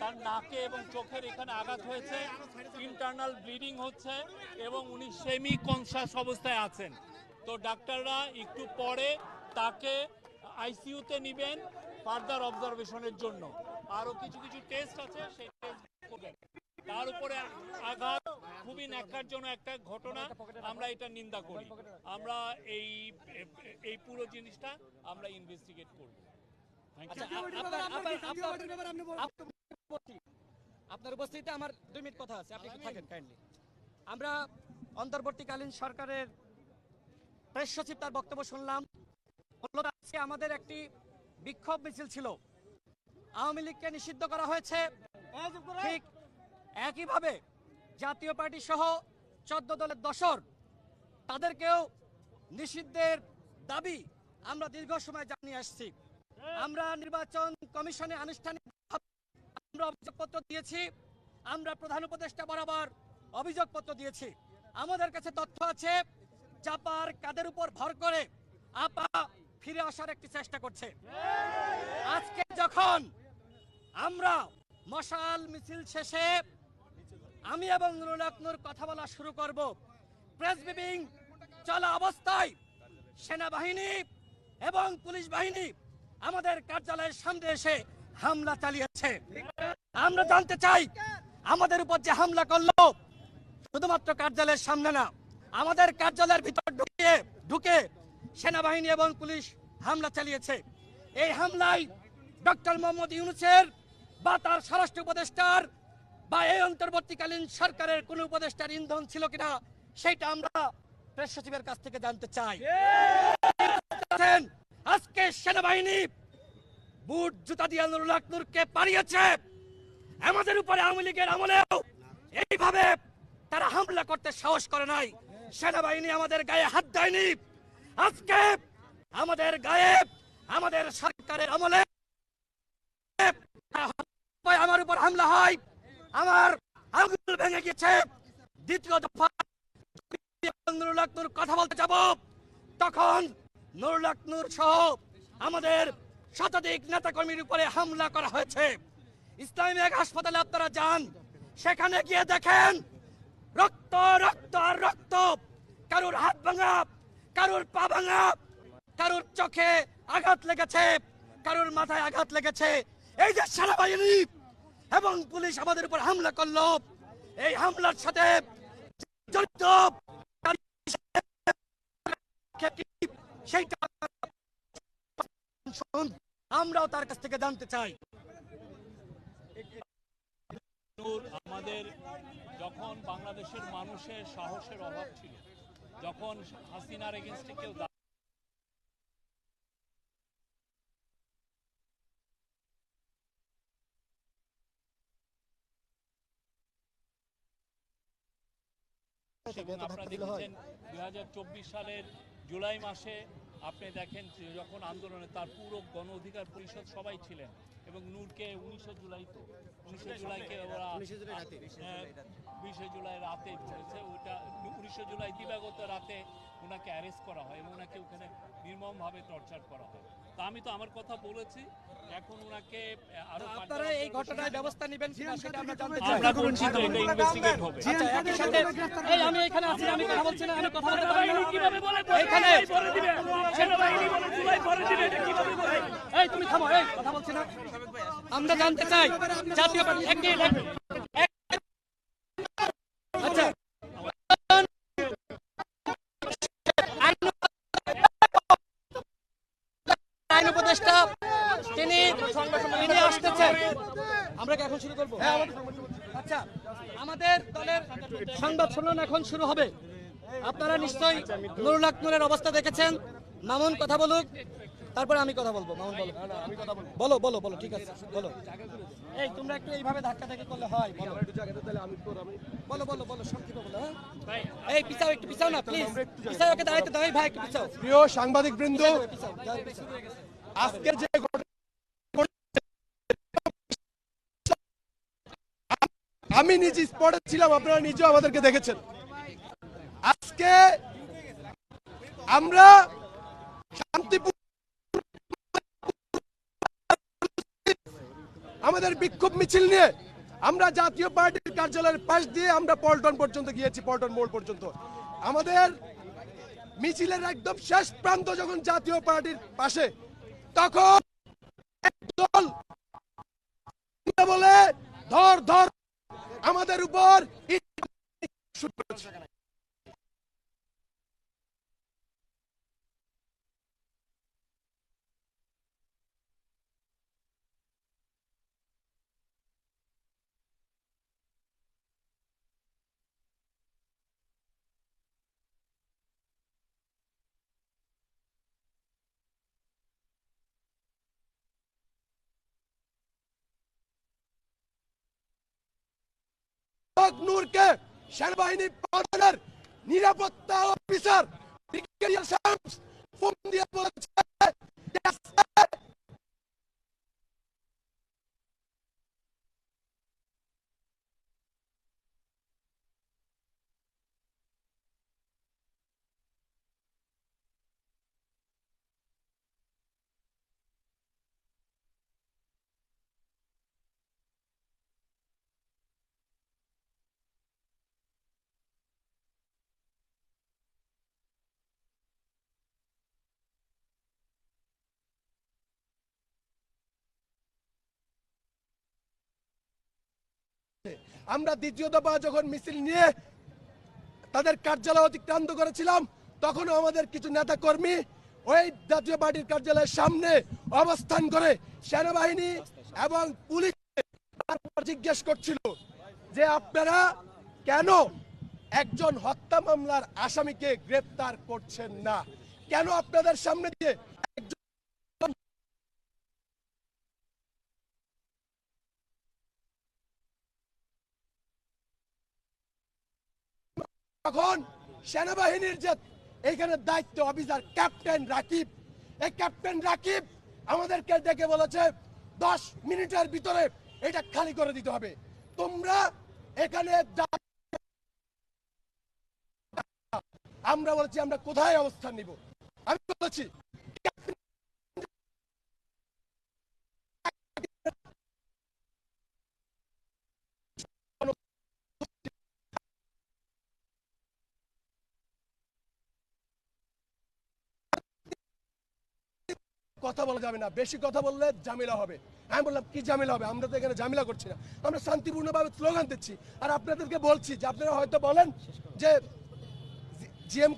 তার নাকে এবং চোখের এখানে আঘাত হয়েছে ইন্টারনাল ব্লিডিং হচ্ছে এবং উনি সেমি কনসাস অবস্থায় আছেন তো ডাক্তাররা একটু পরে তাকে আইসিইউতে নেবেন ফার্দার অবজারভেশনের জন্য আরও কিছু কিছু টেস্ট আছে সেই টেস্ট তার উপরে আঘাত খুবই ন্যাক্কারজনক একটা ঘটনা আমরা এটা নিন্দা করি আমরা এই এই পুরো জিনিসটা আমরা ইনভেস্টিগেট করব থ্যাংক আচ্ছা, ইউ আপনার- আপনার- আপনার- আপনার উপস্থিতি- আপনার উপস্থিতিতে আমার দুই মিনিট কথা আছে আপনি থাকেন কাইন্ডলি আমরা অন্তর্বর্তীকালীন সরকারের প্রেস সচিব তার বক্তব্য শুনলাম। আজকে আমাদের একটি বিক্ষোভ মিছিল ছিল। আওয়ামী লীগকে নিষিদ্ধ করা হয়েছে। ঠিক একইভাবে জাতীয় পার্টি সহ চোদ্দ দলের দশর তাদেরকেও নিষিদ্ধের দাবি আমরা দীর্ঘ সময় জানিয়ে আসছি। আমরা নির্বাচন কমিশনে আনুষ্ঠানিক আমরা অভিযোগপত্র দিয়েছি। আমরা প্রধান উপদেষ্টা বরাবর অভিযোগপত্র দিয়েছি। আমাদের কাছে তথ্য আছে চাপার কাদের উপর ভর করে আপা ফিরে আসার একটি চেষ্টা করছে। আজকে যখন আমরা মশাল মিছিল শেষে আমি এবং নুরুল কথা বলা শুরু করব, প্রেস ব্রিফিং চলা অবস্থায় সেনাবাহিনী এবং পুলিশ বাহিনী আমাদের কার্যালয়ের সামনে এসে হামলা চালিয়েছে। আমরা জানতে চাই, আমাদের উপর যে হামলা করল, শুধুমাত্র কার্যালয়ের সামনে না, আমাদের কার্যালয়ের ভিতর ঢুকিয়ে ঢুকে সেনাবাহিনী এবং পুলিশ হামলা চালিয়েছে। এই হামলায় ডক্টর মোহাম্মদ ইউনুসের বা তার স্বরাষ্ট্র উপদেষ্টার বা এই অন্তর্বর্তীকালীন সরকারের কোন উপদেষ্টার ইন্ধন ছিল কিনা, সেটা আমরা প্রেস সচিবের কাছ থেকে জানতে চাই। আজকে সেনাবাহিনী বুট জুতা দিয়ে নুরুল হক নূরকে পালিয়েছে আমাদের উপরে আওয়ামী লীগের আমলেও এইভাবে তারা হামলা করতে সাহস করে নাই। সেনাবাহিনী আমাদের গায়ে হাত দেয়নি। আজকে আমাদের গায়ে, আমাদের সরকারের আমলে আমার উপর হামলা হয়। আমার আঙুল ভেঙে গেছে দ্বিতীয় দফা নুরুল হক নূর কথা বলতে যাব, তখন নুরুল হক নূর সহ আমাদের শতাধিক নেতাকর্মীর উপরে হামলা করা হয়েছে। ইসলামী এক হাসপাতালে আপনারা যান, সেখানে গিয়ে দেখেন রক্ত রক্ত আর রক্ত। কারুর হাত ভাঙা, কারুর পা ভাঙা, কারুর চোখে আঘাত লেগেছে, কারুর মাথায় আঘাত লেগেছে। এই যে সেনাবাহিনী এবং পুলিশ আমাদের উপর হামলা করল, এই হামলার সাথে সেইটা আমরাও তার কাছ থেকে জানতে চাই। আমাদের যখন বাংলাদেশের মানুষের সাহসের অভাব ছিল যখন হাসিনার এগেনস্টে কেউ এবং আপনারা দেখেছেন দুই চব্বিশ সালের জুলাই মাসে আপনি দেখেন যখন আন্দোলনে তার পুরো গণ অধিকার পরিষদ সবাই ছিলেন এবং নূরকে উনিশে জুলাই তো উনিশে জুলাইকে ওরা বিশে জুলাই রাতে ধরেছে ওটা উনিশে জুলাই দিবাগত রাতে ওনাকে অ্যারেস্ট করা হয় এবং ওনাকে ওখানে নির্মমভাবে টর্চার করা হয়। তা আমি তো আমার কথা বলেছি এখন ওনাকে আরও আপনারা এই ঘটনায় ব্যবস্থা নেবেন কিনা সেটা আমরা জানতে চাই আমরা বলছি তো এটা ইনভেস্টিগেট হবে আচ্ছা, একই সাথে এই আমি এখানে আছি আমি কথা বলছি না আমি কথা বলতে পারি না এখানে পরে দিবে সেনা বাহিনী বলে জুলাই পরে দিবে এটা কীভাবে বলে এই তুমি থামো এই কথা বলছি না আমরা জানতে চাই জাতীয় পার্টি একটি আপনারা নিশ্চয়ই নুরুল হক অবস্থা দেখেছেন মামুন কথা বলুক তারপরে আমি কথা বলব মামুন বলো বলো বলো বলো ঠিক আছে বলো এই তোমরা একটু এইভাবে ধাক্কা ধাক্কি করলে হয় বলো বলো বলো বলো সংক্ষেপে বলো এই পিছাও একটু পিছাও না প্লিজ পিছাও দাঁড়াইতে দাও এই ভাই একটু পিছাও প্রিয় সাংবাদিক বৃন্দ আজকের যে আমি নিজে স্পটে ছিলাম, আপনারা নিজেও আমাদেরকে দেখেছেন। আজকে আমরা আমাদের বিক্ষোভ মিছিল নিয়ে আমরা জাতীয় পার্টির কার্যালয়ের পাশ দিয়ে আমরা পল্টন পর্যন্ত গিয়েছি, পল্টন মোড় পর্যন্ত। আমাদের মিছিলের একদম শেষ প্রান্ত যখন জাতীয় পার্টির পাশে, তখন বলে, ধর ধর আমাদের উপর নূরকে সেনাবাহিনী প্রধানের নিরাপত্তা অফিসার ফোন দিয়ে আমরা দ্বিতীয় দফা যখন মিছিল নিয়ে তাদের কার্যালয় অতিক্রান্ত করেছিলাম, তখনও আমাদের কিছু নেতা কর্মী ওই জাতীয় পার্টির কার্যালয়ের সামনে অবস্থান করে সেনাবাহিনী এবং পুলিশ জিজ্ঞেস করছিল যে আপনারা কেন একজন হত্যা মামলার আসামিকে গ্রেপ্তার করছেন না? কেন আপনাদের সামনে দিয়ে একজন তখন সেনাবাহিনীর যে এইখানে দায়িত্ব অফিসার ক্যাপ্টেন রাকিব, এই ক্যাপ্টেন রাকিব আমাদেরকে ডেকে বলেছে, দশ মিনিটের ভিতরে এটা খালি করে দিতে হবে। তোমরা এখানে আমরা বলেছি, আমরা কোথায় অবস্থান নিব? আমি বলেছি কথা বলা যাবে না। বেশি কথা বললে ঝামেলা হবে। আমি বললাম, কি ঝামেলা হবে? আমরা তো এখানে ঝামেলা করছি না। আমরা শান্তিপূর্ণভাবে স্লোগান দিচ্ছি। আর আপনাদেরকে বলছি যে, আপনারা হয়তো বলেন যে জিএম